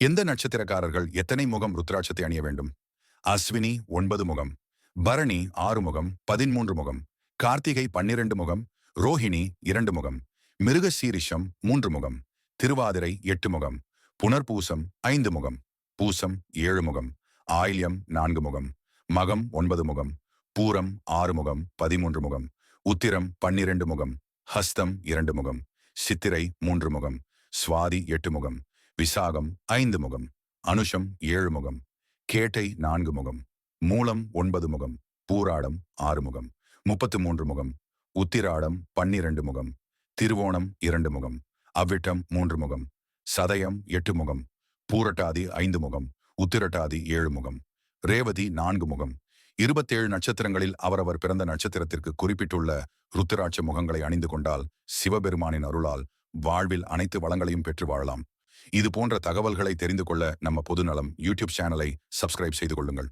எந்த நட்சத்திரக்காரர்கள் எத்தனை முகம் ருத்ராட்சத்தை அணிய வேண்டும்? அஸ்வினி ஒன்பது முகம் பரணி ஆறு முகம் பதிமூன்று முகம் கார்த்திகை பன்னிரண்டு முகம் ரோஹிணி இரண்டு முகம் மிருகசீரிஷம் மூன்று முகம் திருவாதிரை எட்டு முகம் புனர்பூசம் ஐந்து முகம் பூசம் ஏழு முகம் ஆயில்யம் நான்கு முகம் மகம் ஒன்பது முகம் பூரம் ஆறு முகம் பதிமூன்று முகம் உத்திரம் பன்னிரண்டு முகம் ஹஸ்தம் இரண்டு முகம் சித்திரை மூன்று முகம் சுவாதி எட்டு முகம் விசாகம் ஐந்து முகம் அனுஷம் ஏழு முகம் கேட்டை நான்கு முகம் மூலம் ஒன்பது முகம் பூராடம் ஆறு முகம் முப்பத்து மூன்று முகம் உத்திராடம் பன்னிரண்டு முகம் திருவோணம் இரண்டு முகம் அவ்விட்டம் மூன்று முகம் சதயம் எட்டு முகம் பூரட்டாதி ஐந்து முகம் உத்திரட்டாதி ஏழு முகம் ரேவதி நான்கு முகம் இருபத்தேழு நட்சத்திரங்களில் அவரவர் பிறந்த நட்சத்திரத்திற்கு குறிப்பிட்டுள்ள ருத்திராட்ச முகங்களை அணிந்து கொண்டால் சிவபெருமானின் அருளால் வாழ்வில் அனைத்து வளங்களையும் பெற்று வாழலாம். இது போன்ற தகவல்களை தெரிந்து கொள்ள நம்ம பொதுநலம் யூடியூப் சேனலை சப்ஸ்கிரைப் செய்து கொள்ளுங்கள்.